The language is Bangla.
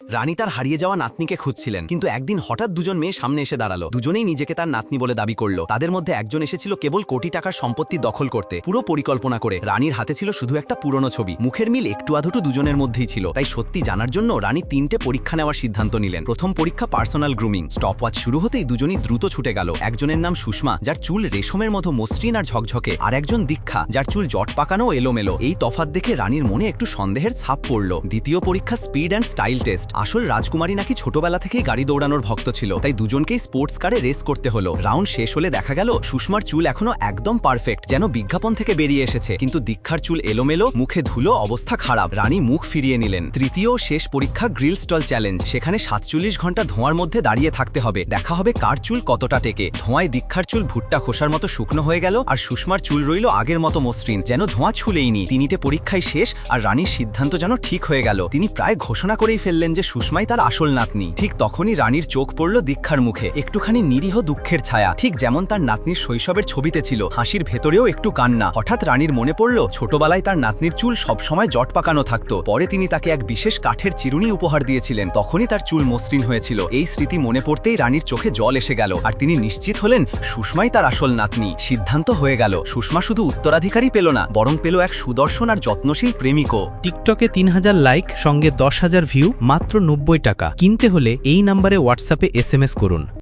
রানী তার হারিয়ে যাওয়া নাতনিকে খুঁজছিলেন, কিন্তু একদিন হঠাৎ দুজন মেয়ে সামনে এসে দাঁড়াল। দুজনেই নিজেকে তার নাতনি বলে দাবি করল। তাদের মধ্যে একজন এসেছিল কেবল কোটি টাকার সম্পত্তি দখল করতে, পুরো পরিকল্পনা করে। রানীর হাতে ছিল শুধু একটা পুরনো ছবি। মুখের মিল একটু আধটু দুজনের মধ্যেই ছিল। তাই সত্যি জানার জন্য রানী তিনটে পরীক্ষা নেওয়ার সিদ্ধান্ত নিলেন। প্রথম পরীক্ষা পার্সোনাল গ্রুমিং। স্টপ ওয়াচ শুরু হতেই দুজনই দ্রুত ছুটে গেল। একজনের নাম সুষমা, যার চুল রেশমের মতো মসৃণ আর ঝকঝকে। আর একজন দীক্ষা, যার চুল জট পাকানো এলোমেলো। এই তফাত দেখে রানীর মনে একটু সন্দেহের ছাপ পড়ল। দ্বিতীয় পরীক্ষা স্পিড অ্যান্ড স্টাইল টেস্ট। আসল রাজকুমারী নাকি ছোটবেলা থেকেই গাড়ি দৌড়ানোর ভক্ত ছিল, তাই দুজনকেই স্পোর্টস কারে রেস করতে হলো। রাউন্ড শেষ হলে দেখা গেল, সুষমার চুল এখনও একদম পারফেক্ট যেন বিজ্ঞাপন থেকে বেরিয়ে এসেছে। কিন্তু দীক্ষার চুল এলোমেলো, মুখে ধুলো, অবস্থা খারাপ। রানী মুখ ফিরিয়ে নিলেন। তৃতীয় শেষ পরীক্ষা গ্রিল স্টল চ্যালেঞ্জ সেখানে সাতচল্লিশ ঘণ্টা ধোঁয়ার মধ্যে দাঁড়িয়ে থাকতে হবে। দেখা হবে কার চুল কতটা টেকে। ধোঁয়ায় দীক্ষার চুল ভুট্টা খোসার মতো শুকনো হয়ে গেল, আর সুষমার চুল রইল আগের মতো মসৃণ, যেন ধোঁয়া ছুলেইনি। তিনিটে পরীক্ষায় শেষ, আর রানীর সিদ্ধান্ত যেন ঠিক হয়ে গেল। তিনি প্রায় ঘোষণা করেই ফেললেন যে সুষমাই তার আসল নাতনি। ঠিক তখনই রানীর চোখ পড়ল দীক্ষার মুখে। একটুখানি নিরীহ দুঃখের ছায়া। ঠিক যেমন তার নাতনির শৈশবের ছবিতে ছিল। হাসির ভেতরেও একটু কান্না। হঠাৎ রানীর মনে পড়ল, ছোটবেলায় তার নাতনির চুল সবসময় জট পাকানো থাকতো। পরে তিনি তাকে এক বিশেষ কাঠের চিরুনি উপহার দিয়েছিলেন। তখনই তার চুল মসৃণ হয়েছিল। এই স্মৃতি মনে পড়তেই রানীর চোখে জল এসে গেল। আর তিনি নিশ্চিত হলেন, সুষমাই তার আসল নাতনি। সিদ্ধান্ত হয়ে গেল। সুষমা শুধু উত্তরাধিকারী পেল না, বরং পেল এক সুদর্শন আর যত্নশীল প্রেমিকও। টিকটকে তিন হাজার লাইক, সঙ্গে দশ হাজার ভিউ, মাত্র নব্বই টাকা। কিনতে হলে এই নাম্বারে হোয়াটসঅ্যাপে এস করুন।